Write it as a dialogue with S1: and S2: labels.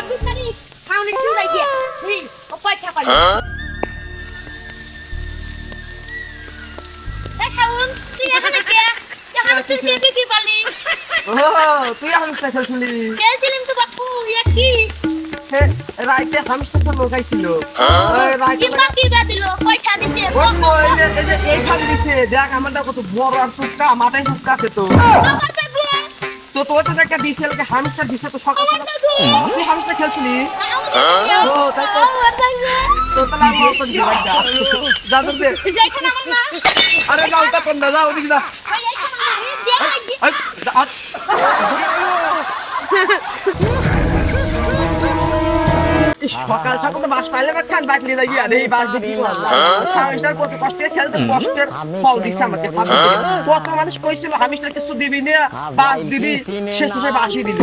S1: ছাব্বিশ তারিখ খাওয়ানোর শুরু লাগিয়ে। হুম অপেক্ষা করি। এই খাউন তুই এখানে কে? এখন তুই কে কে? কি?
S2: ও তুই হামস্টার খেলছিলি?
S1: খেলছিলাম তো বাপু ইয়া কি?
S2: রাইতে হামস্টার লোকাইছিল। ওই রাইতে
S1: কি বাকি বা দিল কয়টা দিছে
S2: এই যে- এইখান দিছে দেখ আমারটা কত বড় আর টুকটা মাথায় টুকটা আছে তো। তো তোর তো একটা দিছে লাগে হামস্টার দিছে তো সকাল সকাল তুই হামস্টার খেলছিলি?
S1: ও
S2: তাই তো। তো তাহলে আমি দিতে পারি না। যা। তো দে।
S1: যেখানে আমার মা।
S2: আরে যাও তা কোন না যাও ওদিকে যা। সকাল সকাল তো বাস পাইলে বা খান বাইক নিয়ে যাই আর এই বাস দিয়ে হামিস্টার কত কষ্টে খেলতে কষ্টের ফল দিচ্ছে আমাকে কত মানুষ কইছিল, হামিস্টার কিছু দিবি না, বাস দিবি শেষে বাসই দিবি